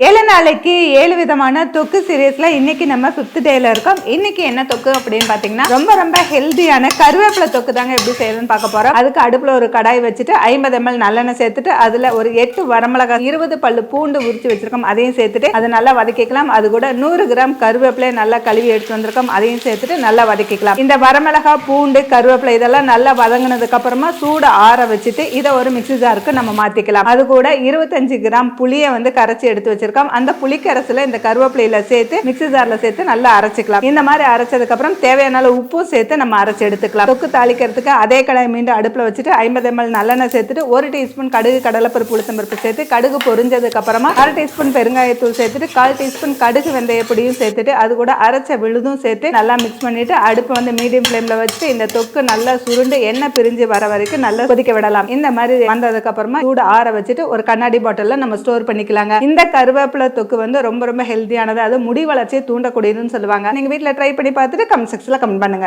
ஏழு நாளைக்கு ஏழு விதமான தொக்கு சீரியஸ்ல இன்னைக்கு நம்ம ஃபிஃப்த் டேல இருக்கோம். இன்னைக்கு என்ன தொக்கு அப்படின்னு பாத்தீங்கன்னா ரொம்ப ரொம்ப ஹெல்தியான கருவேப்பிலை தொக்கு தாங்க எப்படி செய்யறதுன்னு பார்க்க போறோம். அதுக்கு அடுப்புல ஒரு கடாய் வச்சுட்டு ஐம்பது எம்எல் நல்லெண்ணெய் சேர்த்துட்டு அதுல ஒரு எட்டு வரமிளகாய் இருபது பல்லு பூண்டு உரிச்சு வச்சிருக்கோம். அதையும் சேர்த்துட்டு அதை நல்லா வதக்கிக்கலாம். அது கூட நூறு கிராம் கருவேப்பிலை நல்லா கழுவி எடுத்து வந்திருக்கோம். அதையும் சேர்த்துட்டு நல்லா வதக்கிக்கலாம். இந்த வரமிளகாய் பூண்டு கருவேப்பிலை இதெல்லாம் நல்லா வதங்கினதுக்கு அப்புறமா சூடு ஆற வச்சுட்டு இதை ஒரு மிக்சி ஜாருக்கு நம்ம மாத்திக்கலாம். அது கூட இருபத்தஞ்சு கிராம் புளியை வந்து கரைச்சி எடுத்து வச்சிருக்கோம். அந்த புளிக்கரசுல இந்த கருவேப்பிலையில் சேர்த்து மிக்சி ஜாரில் சேர்த்து நல்லா அரைச்சிக்கலாம். இந்த மாதிரி அரைச்சதுக்கப்புறம் தேவையான உப்பும் சேர்த்து நம்ம அரைச்சி எடுத்துக்கலாம். தொக்கு தாளிக்கிறதுக்கு அதே கடாய் மீண்டும் அடுப்பில் வச்சுட்டு ஐம்பது எம்எல் நல்லெண்ணெய் சேர்த்துட்டு ஒரு டீஸ்பூன் கடுகு கடலைப்பருப்பு உளுத்தம்பருப்பு சேர்த்து கடுகு பொரிஞ்சதுக்கு அப்புறமா அரை டீஸ்பூன் பெருங்காயத்தூள் சேர்த்துட்டு கால் டீஸ்பூன் கடுகு வெந்தய பொடியும் சேர்த்துட்டு அது கூட அரைச்ச விழுதும் சேர்த்து நல்லா மிக்ஸ் பண்ணிட்டு அடுப்பு வந்து மீடியம் ஃப்ளேமில் வச்சுட்டு இந்த தொக்கு நல்லா சுருண்டு எண்ணெய் பிரிஞ்சு வர வரைக்கும் நல்லா கொதிக்க விடலாம். இந்த மாதிரி வந்ததுக்கு அப்புறமா சூடு ஆற வச்சுட்டு ஒரு கண்ணாடி பாட்டிலில் நம்ம ஸ்டோர் பண்ணிக்கலாங்க. இந்த கருவேப்பிலை தொக்கு வந்து ரொம்ப ரொம்ப ஹெல்த்தியானது அது முடி வளர்ச்சியை தூண்டக்கூடியதுன்னு சொல்லுவாங்க. நீங்க வீட்ல ட்ரை பண்ணி பார்த்துட்டு கமெண்ட் செக்ஷனில் கமெண்ட் பண்ணுங்க.